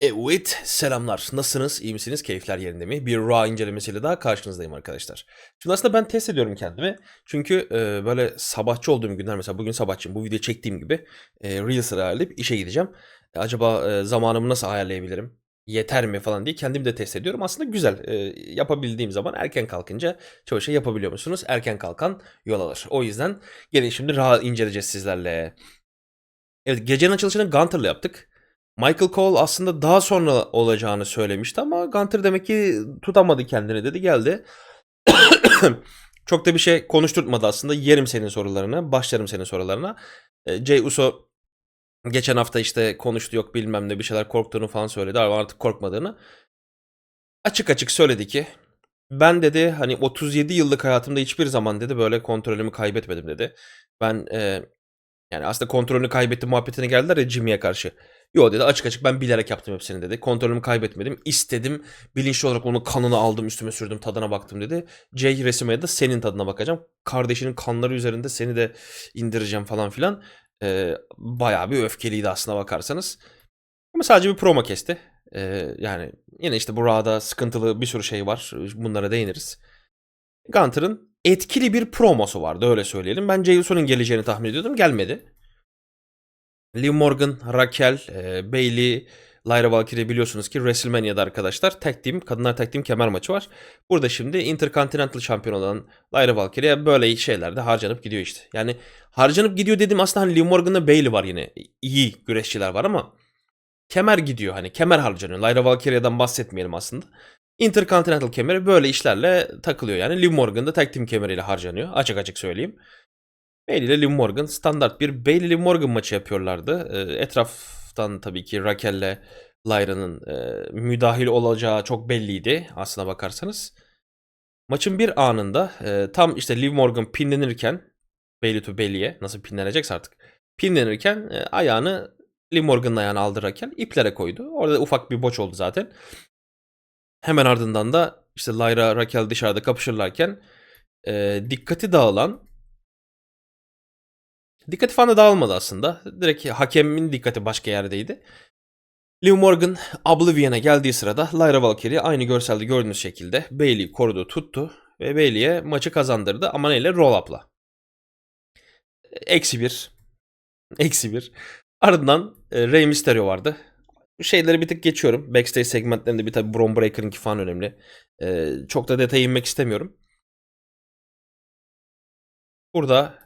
Evet, selamlar. Nasılsınız? İyi misiniz? Keyifler yerinde mi? Bir Raw incelemesiyle daha karşınızdayım arkadaşlar. Şimdi aslında ben test ediyorum kendimi. Çünkü e, böyle sabahçı olduğum günler mesela bugün sabahçıyım. Bu videoyu çektiğim gibi e, Reels'ı ayarlayıp işe gideceğim. E, acaba e, zamanımı nasıl ayarlayabilirim? Yeter mi falan diye kendimi de test ediyorum. Aslında güzel. E, yapabildiğim zaman erken kalkınca çoğu şey yapabiliyor musunuz? Erken kalkan yol alır. O yüzden gelin şimdi Raw inceleyeceğiz sizlerle. Evet, gecenin açılışını Gunter'la yaptık. Michael Cole aslında daha sonra olacağını söylemişti ama Gunter demek ki tutamadı kendini dedi geldi. Çok da bir şey konuşturtmadı aslında. Yerim senin sorularını, başlarım senin sorularına. E, Jey Uso geçen hafta işte konuştu yok bilmem ne bir şeyler korktuğunu falan söyledi ama artık korkmadığını. Açık açık söyledi ki ben dedi hani 37 yıllık hayatımda hiçbir zaman dedi böyle kontrolümü kaybetmedim dedi. Ben e, yani aslında kontrolünü kaybetti muhabbetine geldiler ya Jimmy'ye karşı. Yo dedi açık açık ben bilerek yaptım hepsini dedi. Kontrolümü kaybetmedim. İstedim. Bilinçli olarak onun kanını aldım üstüme sürdüm tadına baktım dedi. Jay Resima'ya da senin tadına bakacağım. Kardeşinin kanları üzerinde seni de indireceğim falan filan. Ee, bayağı bir öfkeliydi aslına bakarsanız. Ama sadece bir promo kesti. Ee, yani yine işte bu Raw'da sıkıntılı bir sürü şey var. Bunlara değiniriz. Gunter'ın etkili bir promosu vardı öyle söyleyelim. Ben Jey geleceğini tahmin ediyordum. Gelmedi. Liv Morgan, Raquel, e, Bailey, Lyra Valkyrie biliyorsunuz ki WrestleMania'da arkadaşlar tag team, kadınlar tag team kemer maçı var. Burada şimdi Intercontinental şampiyon olan Lyra Valkyrie böyle şeylerde harcanıp gidiyor işte. Yani harcanıp gidiyor dedim aslında hani Liv Morgan'la Bailey var yine. İyi güreşçiler var ama kemer gidiyor hani kemer harcanıyor. Lyra Valkyrie'den bahsetmeyelim aslında. Intercontinental kemeri böyle işlerle takılıyor yani. Liv Morgan da tag team kemeriyle harcanıyor. Açık açık söyleyeyim. Bailey ile Liv Morgan standart bir Bailey Liv Morgan maçı yapıyorlardı. E, etraftan tabii ki Raquel'le Lyra'nın e, müdahil olacağı çok belliydi aslına bakarsanız. Maçın bir anında e, tam işte Liv Morgan pinlenirken Bailey to Bailey'e nasıl pinlenecekse artık pinlenirken e, ayağını Liv Morgan'ın ayağını aldı Raquel iplere koydu. Orada ufak bir boç oldu zaten. Hemen ardından da işte Lyra Raquel dışarıda kapışırlarken e, dikkati dağılan Dikkati falan da dağılmadı aslında. Direkt hakemin dikkati başka yerdeydi. Liv Morgan Oblivion'a geldiği sırada Lyra Valkyrie aynı görselde gördüğünüz şekilde Bailey'i korudu tuttu ve Bailey'e maçı kazandırdı ama neyle? Roll up'la. Eksi bir. Eksi bir. Ardından e, Rey Mysterio vardı. Şeyleri bir tık geçiyorum. Backstage segmentlerinde bir tabi Braun Breaker'ınki falan önemli. E, çok da detaya inmek istemiyorum. Burada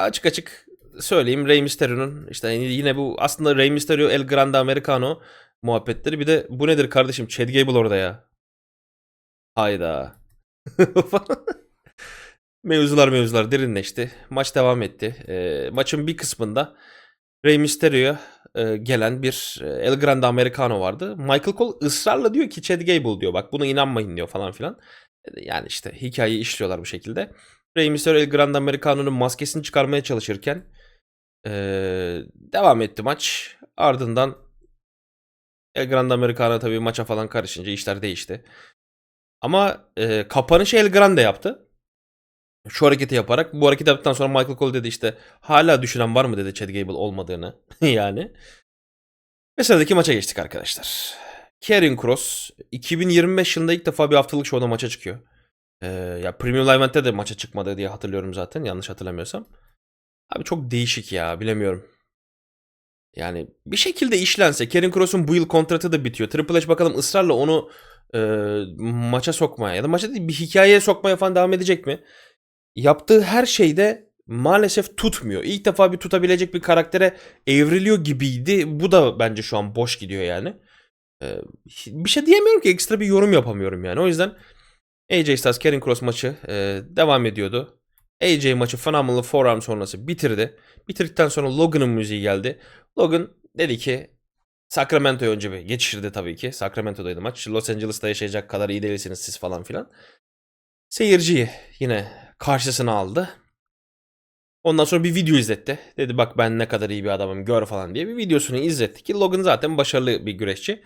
açık açık söyleyeyim Rey Mysterio'nun işte yine bu aslında Rey Mysterio El Grande Americano muhabbetleri bir de bu nedir kardeşim Chad Gable orada ya. Hayda. mevzular mevzular derinleşti. Maç devam etti. E, maçın bir kısmında Rey Mysterio'ya e, gelen bir e, El Grande Americano vardı. Michael Cole ısrarla diyor ki Chad Gable diyor. Bak buna inanmayın diyor falan filan. Yani işte hikayeyi işliyorlar bu şekilde. Rey Mysterio El Grande Americano'nun maskesini çıkarmaya çalışırken ee, devam etti maç. Ardından El Grande Americano tabii maça falan karışınca işler değişti. Ama e, kapanışı El Grande yaptı. Şu hareketi yaparak. Bu hareketi yaptıktan sonra Michael Cole dedi işte hala düşünen var mı dedi Chad Gable olmadığını. yani. Ve sıradaki maça geçtik arkadaşlar. Karen Cross 2025 yılında ilk defa bir haftalık şovda maça çıkıyor. Ee, ya Premium Live Event'te de maça çıkmadı diye hatırlıyorum zaten yanlış hatırlamıyorsam. Abi çok değişik ya bilemiyorum. Yani bir şekilde işlense Karen Cross'un bu yıl kontratı da bitiyor. Triple H bakalım ısrarla onu e, maça sokmaya ya da maça değil bir hikayeye sokmaya falan devam edecek mi? Yaptığı her şeyde maalesef tutmuyor. İlk defa bir tutabilecek bir karaktere evriliyor gibiydi. Bu da bence şu an boş gidiyor yani. Ee, bir şey diyemiyorum ki ekstra bir yorum yapamıyorum yani. O yüzden AJ Styles Karen Cross maçı e, devam ediyordu. AJ maçı Phenomenal Forearm sonrası bitirdi. Bitirdikten sonra Logan'ın müziği geldi. Logan dedi ki Sacramento'ya önce bir geçiştirdi tabii ki. Sacramento'daydı maç. Los Angeles'ta yaşayacak kadar iyi değilsiniz siz falan filan. Seyirciyi yine karşısına aldı. Ondan sonra bir video izletti. Dedi bak ben ne kadar iyi bir adamım gör falan diye bir videosunu izletti ki Logan zaten başarılı bir güreşçi.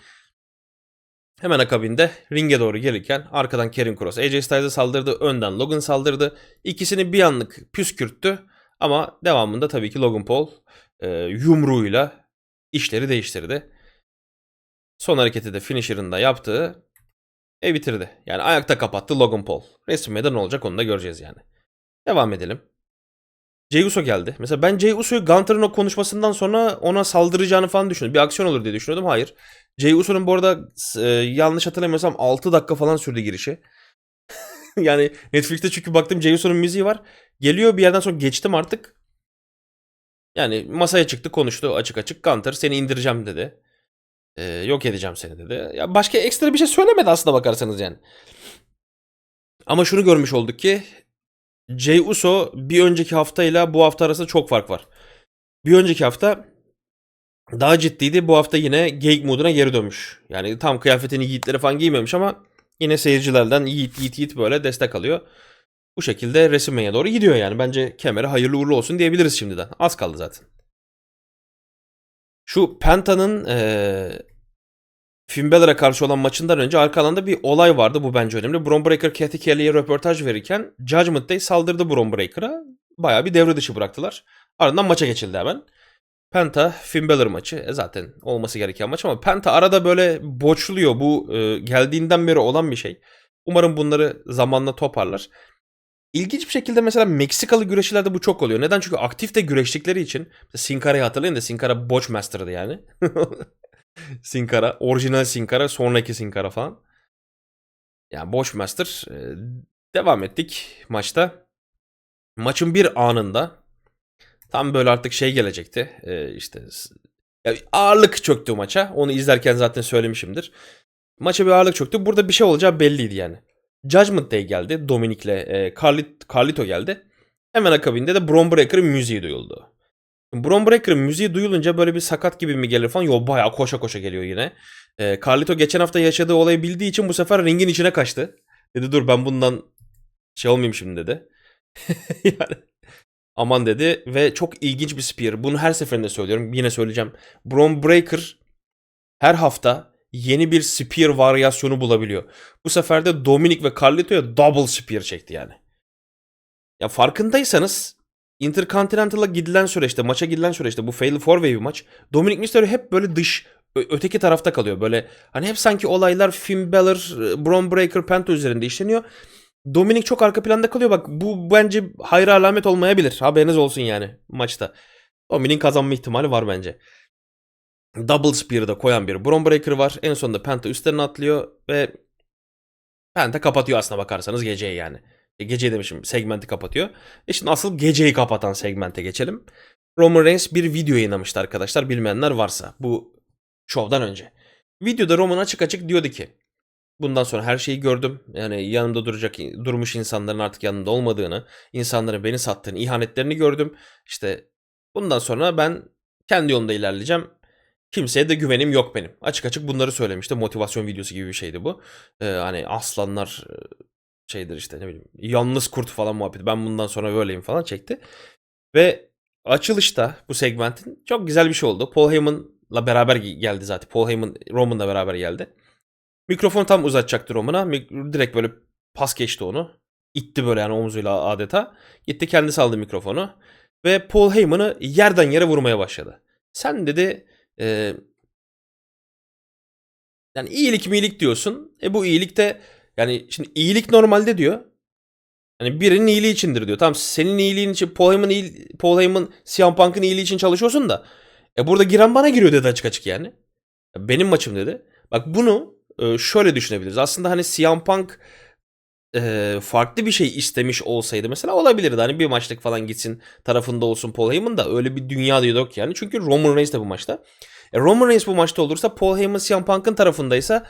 Hemen akabinde ringe doğru gelirken arkadan Karen Cross AJ Styles'a saldırdı. Önden Logan saldırdı. İkisini bir anlık püskürttü. Ama devamında tabii ki Logan Paul e, yumruğuyla işleri değiştirdi. Son hareketi de finisher'ın da yaptığı e bitirdi. Yani ayakta kapattı Logan Paul. Resimde ne olacak onu da göreceğiz yani. Devam edelim. Jey Uso geldi. Mesela ben Jey Uso'yu Gunter'ın o konuşmasından sonra ona saldıracağını falan düşündüm. Bir aksiyon olur diye düşünüyordum. Hayır. Jey Uso'nun bu arada e, yanlış hatırlamıyorsam 6 dakika falan sürdü girişi. yani Netflix'te çünkü baktım Jey Uso'nun müziği var. Geliyor bir yerden sonra geçtim artık. Yani masaya çıktı konuştu açık açık. Gunter seni indireceğim dedi. E, yok edeceğim seni dedi. Ya başka ekstra bir şey söylemedi aslında bakarsanız yani. Ama şunu görmüş olduk ki Jey Uso bir önceki haftayla bu hafta arasında çok fark var. Bir önceki hafta daha ciddiydi. Bu hafta yine geyik moduna geri dönmüş. Yani tam kıyafetini yiğitleri falan giymemiş ama yine seyircilerden yiğit yiğit yiğit böyle destek alıyor. Bu şekilde WrestleMania'ya doğru gidiyor yani. Bence kemere hayırlı uğurlu olsun diyebiliriz şimdiden. Az kaldı zaten. Şu Penta'nın eee Finn Balor'a karşı olan maçından önce arka alanda bir olay vardı. Bu bence önemli. Bron Breakker Cathy Kelly'ye röportaj verirken Judgment Day saldırdı Bron Breakker'a. Bayağı bir devre dışı bıraktılar. Ardından maça geçildi hemen. Penta Finn Balor maçı e zaten olması gereken maç ama Penta arada böyle boçluyor. Bu e, geldiğinden beri olan bir şey. Umarım bunları zamanla toparlar. İlginç bir şekilde mesela Meksikalı güreşçilerde bu çok oluyor. Neden? Çünkü aktif de güreştikleri için. Sin Cara'yı hatırlayın da Sin Cara Botch Master'dı yani. Sin Cara. Orijinal Sin Cara. Sonraki Sin Cara falan. Yani Botch Master. e, devam ettik maçta. Maçın bir anında tam böyle artık şey gelecekti. E, işte ya ağırlık çöktü maça. Onu izlerken zaten söylemişimdir. Maça bir ağırlık çöktü. Burada bir şey olacağı belliydi yani. Judgment Day geldi. Dominik'le e, Carlit, Carlito geldi. Hemen akabinde de Bron Breakker'ın müziği duyuldu. Bron Breakker'ın müziği duyulunca böyle bir sakat gibi mi gelir falan. Yo bayağı koşa koşa geliyor yine. E, Carlito geçen hafta yaşadığı olayı bildiği için bu sefer ringin içine kaçtı. Dedi dur ben bundan şey olmayayım şimdi dedi. yani aman dedi ve çok ilginç bir spear. Bunu her seferinde söylüyorum. Yine söyleyeceğim. Bron Breakker her hafta yeni bir spear varyasyonu bulabiliyor. Bu sefer de Dominic ve Carlito'ya double spear çekti yani. Ya farkındaysanız Intercontinental'a gidilen süreçte, maça gidilen süreçte bu Fatal 4-Way bir maç. Dominic Mysterio hep böyle dış, öteki tarafta kalıyor. Böyle hani hep sanki olaylar Finn Balor, Braun Breaker, Penta üzerinde işleniyor. Dominic çok arka planda kalıyor. Bak bu bence hayra alamet olmayabilir. Haberiniz olsun yani maçta. Dominic'in kazanma ihtimali var bence. Double Spear'ı da koyan bir Braun Breaker var. En sonunda Penta üstlerine atlıyor ve Penta kapatıyor aslına bakarsanız geceyi yani. E, Geceyi demişim segmenti kapatıyor. E şimdi asıl geceyi kapatan segmente geçelim. Roman Reigns bir video yayınlamıştı arkadaşlar bilmeyenler varsa bu şovdan önce. Videoda Roman açık açık diyordu ki bundan sonra her şeyi gördüm. Yani yanımda duracak durmuş insanların artık yanında olmadığını, insanların beni sattığını, ihanetlerini gördüm. İşte bundan sonra ben kendi yolumda ilerleyeceğim. Kimseye de güvenim yok benim. Açık açık bunları söylemişti. Motivasyon videosu gibi bir şeydi bu. Ee, hani aslanlar e, şeydir işte ne bileyim yalnız kurt falan muhabbeti. Ben bundan sonra böyleyim falan çekti. Ve açılışta bu segmentin çok güzel bir şey oldu. Paul Heyman'la beraber geldi zaten. Paul Heyman Roman'la beraber geldi. Mikrofon tam uzatacaktı Roman'a. Direkt böyle pas geçti onu. İtti böyle yani omzuyla adeta. Gitti kendisi aldı mikrofonu. Ve Paul Heyman'ı yerden yere vurmaya başladı. Sen dedi e, yani iyilik mi iyilik diyorsun. E bu iyilik de yani şimdi iyilik normalde diyor. Hani birinin iyiliği içindir diyor. Tamam senin iyiliğin için Paul Heyman, Paul Heyman CM Punk'ın iyiliği için çalışıyorsun da. E burada giren bana giriyor dedi açık açık yani. Benim maçım dedi. Bak bunu e, şöyle düşünebiliriz. Aslında hani CM Punk e, farklı bir şey istemiş olsaydı mesela olabilirdi. Hani bir maçlık falan gitsin tarafında olsun Paul Heyman da öyle bir dünya da yok yani. Çünkü Roman Reigns de bu maçta. E, Roman Reigns bu maçta olursa Paul Heyman CM Punk'ın tarafındaysa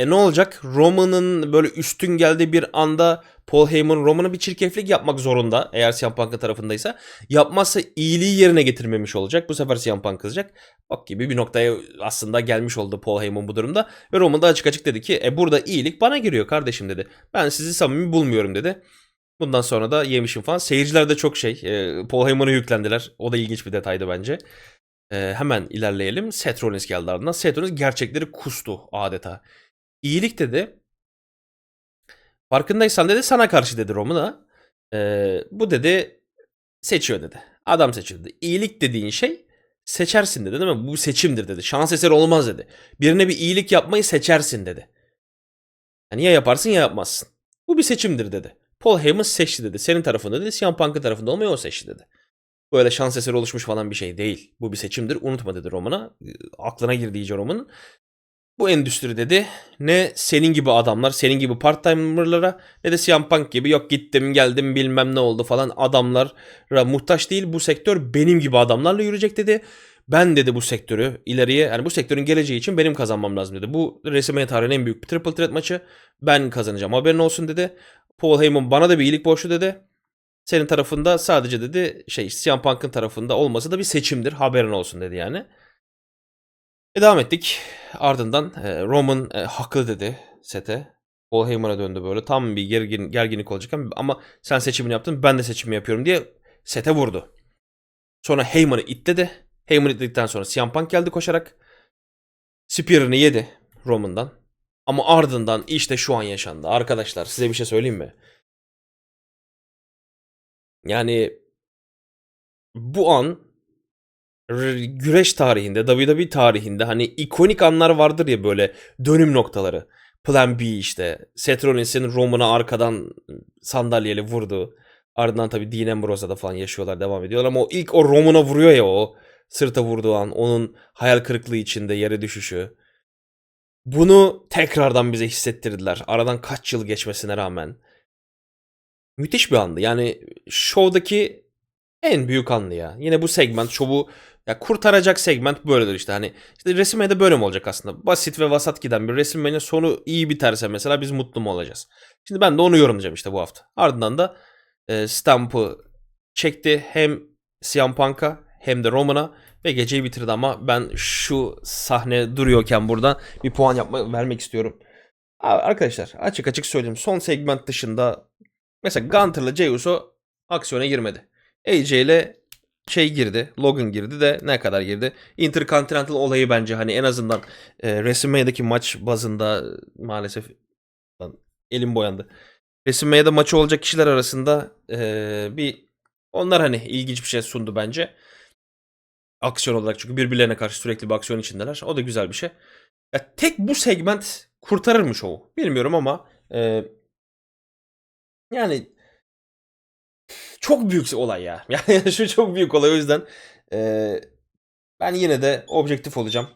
e ne olacak? Roman'ın böyle üstün geldiği bir anda Paul Heyman Roman'a bir çirkeflik yapmak zorunda eğer CM Punk'ın tarafındaysa. Yapmazsa iyiliği yerine getirmemiş olacak. Bu sefer CM Punk kızacak. Bak gibi bir noktaya aslında gelmiş oldu Paul Heyman bu durumda. Ve Roman da açık açık dedi ki e burada iyilik bana giriyor kardeşim dedi. Ben sizi samimi bulmuyorum dedi. Bundan sonra da yemişim falan. Seyirciler de çok şey. e, Paul Heyman'a yüklendiler. O da ilginç bir detaydı bence. E, hemen ilerleyelim. Seth Rollins geldi ardından. Seth Rollins gerçekleri kustu adeta. İyilik dedi. Farkındaysan dedi sana karşı dedi Roman'a. E, bu dedi seçiyor dedi. Adam seçiyor dedi. İyilik dediğin şey seçersin dedi değil mi? Bu seçimdir dedi. Şans eseri olmaz dedi. Birine bir iyilik yapmayı seçersin dedi. Yani ya yaparsın ya yapmazsın. Bu bir seçimdir dedi. Paul Heyman seçti dedi. Senin tarafında dedi. CM Punk'ın tarafında olmayı o seçti dedi. Böyle şans eseri oluşmuş falan bir şey değil. Bu bir seçimdir. Unutma dedi Roman'a. Ee, Aklına girdi iyice Roman'ın. Bu endüstri dedi. Ne senin gibi adamlar, senin gibi part-timer'lara ne de CM Punk gibi yok gittim geldim bilmem ne oldu falan adamlara muhtaç değil. Bu sektör benim gibi adamlarla yürüyecek dedi. Ben dedi bu sektörü ileriye yani bu sektörün geleceği için benim kazanmam lazım dedi. Bu WrestleMania tarihinin en büyük triple threat maçı. Ben kazanacağım haberin olsun dedi. Paul Heyman bana da bir iyilik borçlu dedi. Senin tarafında sadece dedi şey CM Punk'ın tarafında olması da bir seçimdir haberin olsun dedi yani. E devam ettik. Ardından e, Roman e, haklı dedi sete. Paul Heyman'a döndü böyle. Tam bir gergin, gerginlik olacak ama- sen seçimini yaptın ben de seçimi yapıyorum diye sete vurdu. Sonra Heyman'ı itledi. Heyman'ı itledikten sonra CM Punk geldi koşarak. Spear'ını yedi Roman'dan. Ama ardından işte şu an yaşandı. Arkadaşlar size bir şey söyleyeyim mi? Yani bu an güreş tarihinde, WWE tarihinde hani ikonik anlar vardır ya böyle dönüm noktaları. Plan B işte. Seth Rollins'in Roman'a arkadan sandalyeyle vurdu. Ardından tabii Dean Ambrose'la da falan yaşıyorlar, devam ediyorlar ama o ilk o Roman'a vuruyor ya o sırta vurduğu an, onun hayal kırıklığı içinde yere düşüşü. Bunu tekrardan bize hissettirdiler. Aradan kaç yıl geçmesine rağmen. Müthiş bir andı. Yani şovdaki en büyük andı ya. Yine bu segment şovu ya kurtaracak segment böyledir işte. Hani işte WrestleMania'da böyle mi olacak aslında? Basit ve vasat giden bir WrestleMania sonu iyi biterse mesela biz mutlu mu olacağız? Şimdi ben de onu yorumlayacağım işte bu hafta. Ardından da e, Stamp'ı çekti hem CM Punk'a hem de Roman'a ve geceyi bitirdi ama ben şu sahne duruyorken burada bir puan yapma vermek istiyorum. Abi Arkadaşlar açık açık söyleyeyim. Son segment dışında mesela Gunter'la Jey Uso aksiyona girmedi. AJ ile şey girdi. Logan girdi de ne kadar girdi? Intercontinental olayı bence hani en azından e, WrestleMania'daki maç bazında maalesef elim boyandı. WrestleMania'da maçı olacak kişiler arasında e, bir onlar hani ilginç bir şey sundu bence. Aksiyon olarak çünkü birbirlerine karşı sürekli bir aksiyon içindeler. O da güzel bir şey. Ya tek bu segment kurtarır mı şovu? Bilmiyorum ama e, yani çok büyük olay ya. Yani şu çok büyük olay o yüzden e, ben yine de objektif olacağım.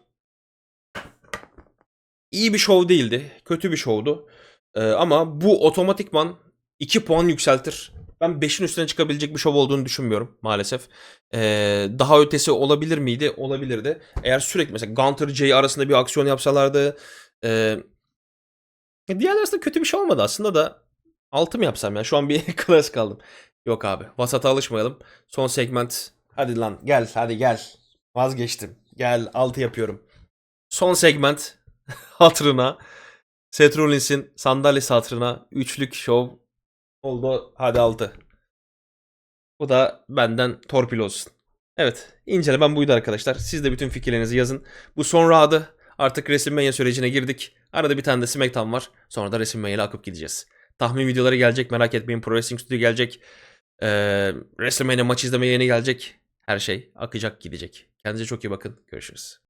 İyi bir şov değildi. Kötü bir şovdu. E, ama bu otomatikman 2 puan yükseltir. Ben 5'in üstüne çıkabilecek bir şov olduğunu düşünmüyorum maalesef. E, daha ötesi olabilir miydi? Olabilirdi. Eğer sürekli mesela Gunter Jay arasında bir aksiyon yapsalardı. E, diğer arasında kötü bir şey olmadı aslında da 6 mı yapsam ya? Şu an bir klas kaldım. Yok abi. Vasata alışmayalım. Son segment. Hadi lan gel hadi gel. Vazgeçtim. Gel 6 yapıyorum. Son segment hatırına. Seth Rollins'in sandalyesi hatırına. Üçlük şov oldu. Hadi 6. Bu da benden torpil olsun. Evet. incelemem buydu arkadaşlar. Siz de bütün fikirlerinizi yazın. Bu son round'ı artık WrestleMania sürecine girdik. Arada bir tane de SmackDown var. Sonra da ile akıp gideceğiz. Tahmin videoları gelecek merak etmeyin. Pro Wrestling Studio gelecek. Ee, WrestleMania maç izleme yayını gelecek. Her şey akacak gidecek. Kendinize çok iyi bakın. Görüşürüz.